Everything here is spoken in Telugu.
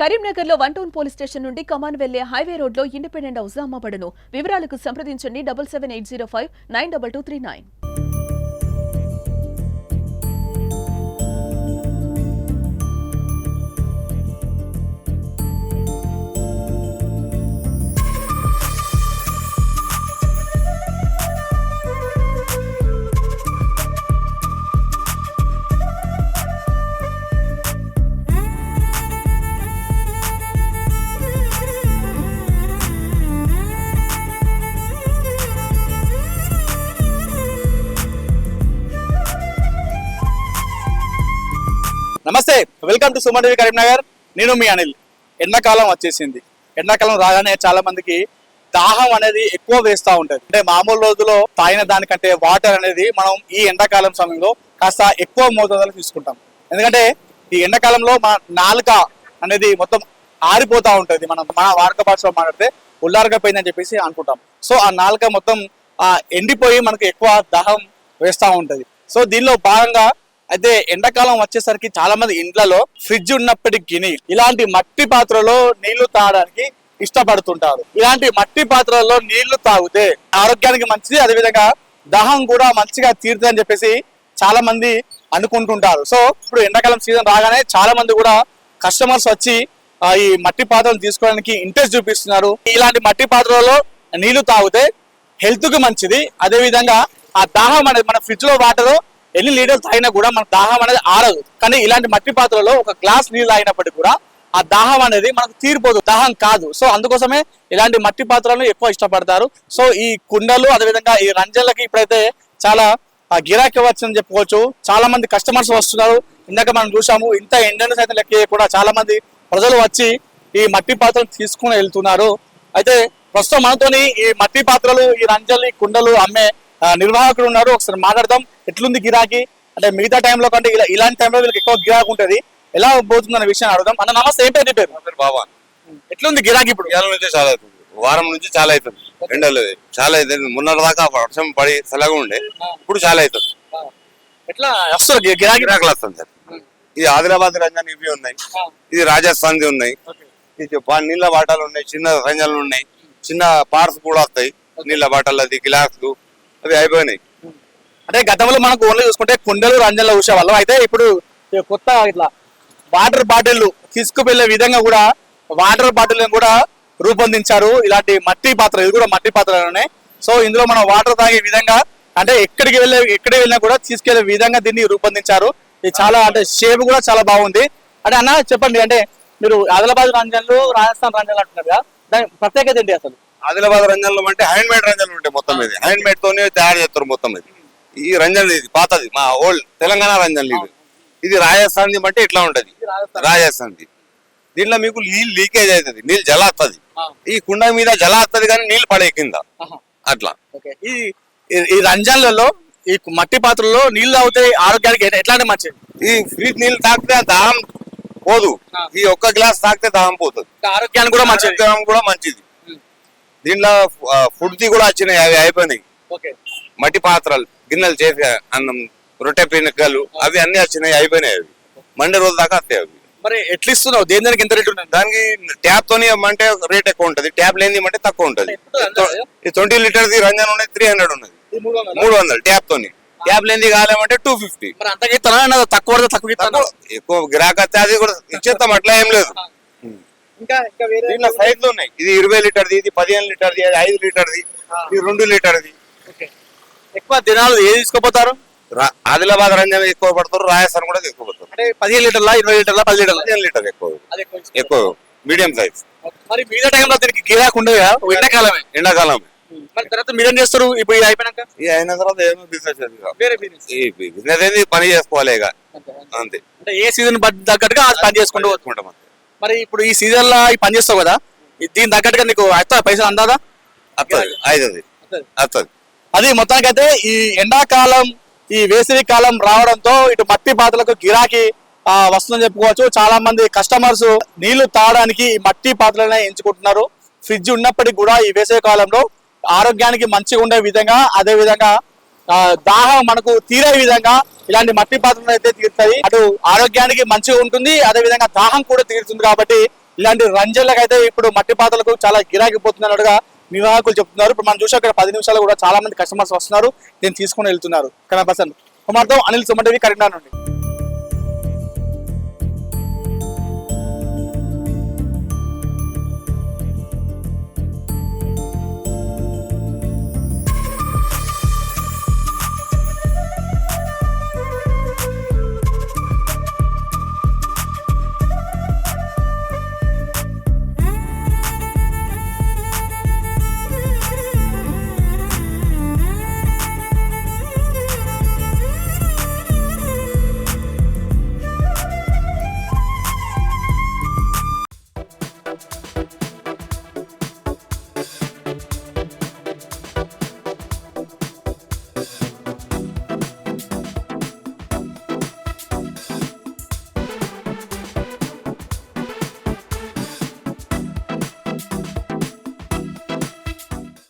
కరీంనగర్లో వన్ టౌన్ పోలీస్ స్టేషన్ నుండి కమాన్ వెళ్ళే హైవే రోడ్లో ఇండిపెండెంట్ హౌస్ అమ్మబడును వివరాలకు సంప్రదించండి double seven eight zero five nine double two three nine. నమస్తే. Welcome to Suman TV Karimnagar నేను మీ అనిల్. ఎండాకాలం వచ్చేసింది. ఎండాకాలం రాగానే చాలా మందికి దాహం అనేది ఎక్కువ వేస్తూ ఉంటది. అంటే మామూలు రోజుల్లో తాగిన దానికంటే వాటర్ అనేది మనం ఈ ఎండాకాలం సమయంలో కాస్త ఎక్కువ మోతాదులో తీసుకుంటాం. ఎందుకంటే ఈ ఎండాకాలంలో మన నాలుక అనేది మొత్తం ఆరిపోతా ఉంటది. మనం మన వాడక భాషలో మాట్లాడితే ఉల్లారకపోయిందని చెప్పేసి అనుకుంటాం. సో ఆ నాలుక మొత్తం ఆ ఎండిపోయి మనకు ఎక్కువ దాహం వేస్తూ ఉంటది. సో దీనిలో భాగంగా అయితే ఎండాకాలం వచ్చేసరికి చాలా మంది ఇండ్లలో ఫ్రిడ్జ్ ఉన్నప్పటికీ ఇలాంటి మట్టి పాత్రలో నీళ్ళు తాగడానికి ఇష్టపడుతుంటారు. ఇలాంటి మట్టి పాత్రల్లో నీళ్ళు తాగితే ఆరోగ్యానికి మంచిది అదేవిధంగా దాహం కూడా మంచిగా తీరుతుందని చెప్పేసి చాలా మంది అనుకుంటుంటారు. సో ఇప్పుడు ఎండాకాలం సీజన్ రాగానే చాలా మంది కూడా కస్టమర్స్ వచ్చి ఈ మట్టి పాత్రలు తీసుకోవడానికి ఇంట్రెస్ట్ చూపిస్తున్నారు. ఇలాంటి మట్టి పాత్రలలో నీళ్ళు తాగితే హెల్త్కి మంచిది అదే విధంగా ఆ దాహం అనేది మన ఫ్రిడ్జ్లో వాటర్ ఎన్ని లీటర్లు తాగినా కూడా మన దాహం అనేది ఆరదు. కానీ ఇలాంటి మట్టి పాత్రలో ఒక గ్లాస్ నీళ్ళు తాగినప్పటికీ కూడా ఆ దాహం అనేది మనకు తీరిపోదు. దాహం కాదు. సో అందుకోసమే ఇలాంటి మట్టి పాత్రలను ఎక్కువ ఇష్టపడతారు. సో ఈ కుండలు అదేవిధంగా ఈ రంజన్లకి ఇప్పుడైతే చాలా గిరాకీ వచ్చిందని చెప్పుకోవచ్చు. చాలా మంది కస్టమర్స్ వస్తున్నారు. ఇందాక మనం చూసాము ఇంత ఎండను సైతం లెక్క కూడా చాలా మంది ప్రజలు వచ్చి ఈ మట్టి పాత్రలు తీసుకుని వెళ్తున్నారు. అయితే ప్రస్తుతం మనతోని ఈ మట్టి పాత్రలు ఈ రంజలు కుండలు అమ్మే నిర్వాహకుడు ఉన్నారు ఒకసారి మాట్లాడదాం. ఎట్లుంది గిరాకీ? అంటే మిగతా టైంలో కంటే ఇలా ఇలాంటి టైంలో వీళ్ళకి ఎక్కువ గిరాకీ ఉంటది. ఎలా పోతుందన్న విషయం అడుగుదాం. అన్న నమస్తే ఏం పేరు పేరు? బాబా. ఎట్లుంది గిరాకీ ఇప్పుడు? నుంచి చాలా అవుతుంది. వారం నుంచి చాలా అవుతుంది. ఎండలు చాలా అవుతుంది. మొన్నటి దాకా వర్షం పడి చల్లగా ఉండే. ఇప్పుడు చాలా అవుతుంది. ఎట్లా వస్తుంది గిరాకీ? గిరాకులు వస్తుంది సార్. ఇది ఆదిలాబాద్ రంజాన్ ఇవి ఉన్నాయి. ఇది రాజస్థాన్ది ఉన్నాయి. ఇది నీళ్ళ బాటలు ఉన్నాయి. చిన్న రంజన్లు ఉన్నాయి. చిన్న పార్స్ కూడా వస్తాయి. నీళ్ళ బాటలు అది గ్లాసులు. అవి అయిపోయినాయి. అంటే గతంలో మనకు ఓన్లీ చూసుకుంటే కుండలు రంజన్లు చూసేవాళ్ళం అయితే ఇప్పుడు కొత్త ఇట్లా వాటర్ బాటిల్ తీసుకువెళ్ళే విధంగా కూడా వాటర్ బాటిల్ కూడా రూపొందించారు. ఇలాంటి మట్టి పాత్ర ఇది కూడా మట్టి పాత్రలోనే. సో ఇందులో మనం వాటర్ తాగే విధంగా అంటే ఎక్కడికి వెళ్ళే ఎక్కడికి వెళ్ళినా కూడా తీసుకెళ్ళే విధంగా దీన్ని రూపొందించారు. ఇది చాలా అంటే షేప్ కూడా చాలా బాగుంది. అంటే అన్న చెప్పండి అంటే మీరు ఆదిలాబాద్ రంజన్లు రాజస్థాన్ రంజన్లు అంటున్నారు కదా దాని ప్రత్యేకత ఏంటి అసలు? ఆదిలాబాద్ రంజన్లు అంటే హ్యాండ్ మేడ్ రంజన్లు ఉంటాయి మొత్తం ఇది. హ్యాండ్ మేడ్ తోనే తయారు చేస్తారు మొత్తం ఇది. ఈ రంజన్ ఇది పాతది మా ఓల్డ్ తెలంగాణ రంజన్లు ఇది ఇది రాజస్థాన్ అంటే ఇట్లా ఉంటది. రాజస్థాన్. దీంట్లో మీకు నీళ్ళు లీకేజ్ అవుతుంది నీళ్ళు జల వస్తుంది ఈ కుండ మీద జల వస్తుంది కానీ నీళ్ళు పడే కింద. అట్లా. ఈ రంజన్లలో ఈ మట్టి పాత్రలో నీళ్ళు తాగితే ఆరోగ్యానికి ఎట్లా- ఎట్లాంటి మంచిది? ఈ ఫ్రిజ్ నీళ్ళు తాగితే దాహం పోదు. ఈ ఒక్క గ్లాస్ తాగితే దాహం పోతుంది. ఆరోగ్యానికి కూడా మంచిది. కూడా మంచిది. దీంట్లో ఫుడ్ ది కూడా వచ్చినాయి అవి అయిపోయినాయి. మట్టి పాత్రలు గిన్నెలు చేసే అన్నం రొట్టె పినకలు అవి అన్ని వచ్చినాయి అయిపోయినాయి అవి. మండే రోజు దాకా వస్తాయి అవి. మరి ఎట్లా ఇస్తున్నావు దేని దానికి ఎంత రేట్ ఉంటుంది? దానికి ట్యాప్ తోని అంటే రేట్ ఎక్కువ ఉంటది. ట్యాప్ లేనిది అంటే తక్కువ ఉంటది. ఈ ట్వంటీ లీటర్స్ రంజన్ ఉన్నది త్రీ హండ్రెడ్ ఉన్నది. మూడు వందలు? ట్యాప్ తోని. ట్యాప్ లేనిది కాలేమంటే టూ ఫిఫ్టీ. తక్కువ తక్కువ ఎక్కువ గిరాక్ వస్తే అది కూడా ఇచ్చేస్తాం అట్లా ఏం లేదు. ఇంకా ఇంకా వేరే దీంట్లో సైజులు ఉన్నాయి. ఇది ఇరవై లీటర్ది ఇది పదిహేను లీటర్ది అది ఐదు లీటర్ది ఇది రెండు లీటర్ది. ఎక్కువ దినాలు ఏది తీసుకోపోతారు? ఆదిలాబాద్ రంజన్ ఎక్కువ పడతారు రాజస్థాన్ కూడా ఎక్కువ పడతారు అంటే పదిహేను లీటర్ల ఇరవై లీటర్ల పది లీటర్ల? పదిహేను లీటర్ ఎక్కువ. ఎక్కువ మీడియం సైజ్. మరి మిగతా టైంలో దీనికి గిరాకు ఉండదు ఓ ఎండాకాలమే. ఎండాకాలం మరి తర్వాత మీరేం చేస్తారు? ఇప్పుడు అయిపోయినాక? అయిన తర్వాత ఏమో బిజినెస్ బిజినెస్ ఏంది? పని చేసుకోవాలి ఇక. అంతే. అంటే ఏ సీజన్ తగ్గట్టుగా పని చేసుకుంటూ పోతారు. మరి ఇప్పుడు ఈ సీజన్లో ఈ పని చేస్తావు కదా దీని తగ్గట్టుగా నీకు అవుతా పైసలు అందాదా? అవుతుంది వస్తుంది అది మొత్తానికైతే ఈ ఎండాకాలం ఈ వేసవి కాలం రావడంతో ఇటు మట్టి పాత్రలకు గిరాకీ వస్తుందని చెప్పుకోవచ్చు. చాలా మంది కస్టమర్స్ నీళ్ళు తాగడానికి ఈ మట్టి పాత్రలనే ఎంచుకుంటున్నారు. ఫ్రిడ్జ్ ఉన్నప్పటికీ కూడా ఈ వేసవి కాలంలో ఆరోగ్యానికి మంచిగా ఉండే విధంగా అదే విధంగా దాహం మనకు తీరే విధంగా ఇలాంటి మట్టి పాత్రలు అయితే తీరుతాయి. అటు ఆరోగ్యానికి మంచిగా ఉంటుంది అదే విధంగా దాహం కూడా తీరుతుంది కాబట్టి ఇలాంటి రంజన్లకు అయితే ఇప్పుడు మట్టి పాత్రలకు చాలా గిరాకీ పోతుంది అన్నట్టుగా నిర్వాహకులు చెప్తున్నారు. ఇప్పుడు మనం చూసి అక్కడ పది నిమిషాలు కూడా చాలా మంది కస్టమర్స్ వస్తున్నారు దీన్ని తీసుకుని వెళ్తున్నారు. కానీ పర్సన్ కుమార్తో అనిల్ సుమంటవి కరీంనగర్ నుండి.